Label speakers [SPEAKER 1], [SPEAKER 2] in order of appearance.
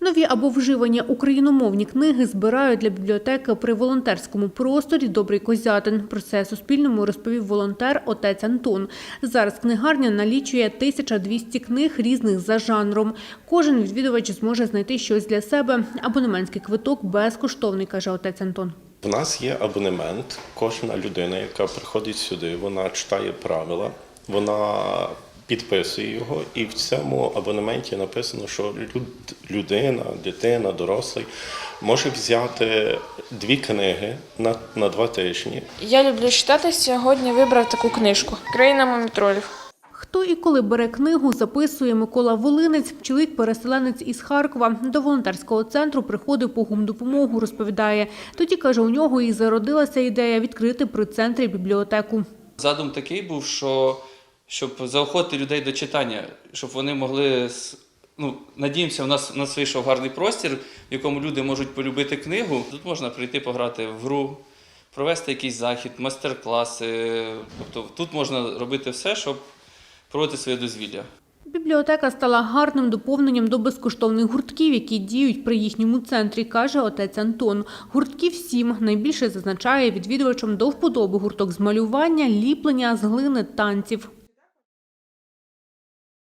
[SPEAKER 1] Нові або вживані україномовні книги збирають для бібліотеки при волонтерському просторі Добрий Козятин. Про це Суспільному розповів волонтер отець Антон. Зараз книгарня налічує 1200 книг різних за жанром. Кожен відвідувач зможе знайти щось для себе. Абонементський квиток безкоштовний, каже отець Антон.
[SPEAKER 2] В нас є абонемент. Кожна людина, яка приходить сюди, вона читає правила, вона підписує його, і в цьому абонементі написано, що людина, дитина, дорослий може взяти дві книги на, на два тижні.
[SPEAKER 3] Я люблю читати. Сьогодні вибрав таку книжку Країна мумітролів.
[SPEAKER 1] Хто і коли бере книгу, записує Микола Волинець. Чоловік-переселенець із Харкова до волонтерського центру приходив по гумдопомогу, розповідає. Тоді, каже, у нього і зародилася ідея відкрити при центрі бібліотеку.
[SPEAKER 4] Задум такий був, що щоб заохотити людей до читання, щоб вони могли. Ну, надіємося, у нас у нас вийшов гарний простір, в якому люди можуть полюбити книгу. Тут можна прийти пограти в гру, провести якийсь захід, майстер-класи. Тобто тут можна робити все, щоб проводити своє дозвілля.
[SPEAKER 1] Бібліотека стала гарним доповненням до безкоштовних гуртків, які діють при їхньому центрі, каже отець Антон. Гуртків сім. Найбільше зазначає відвідувачам до вподоби гурток з малювання, ліплення з глини, танців.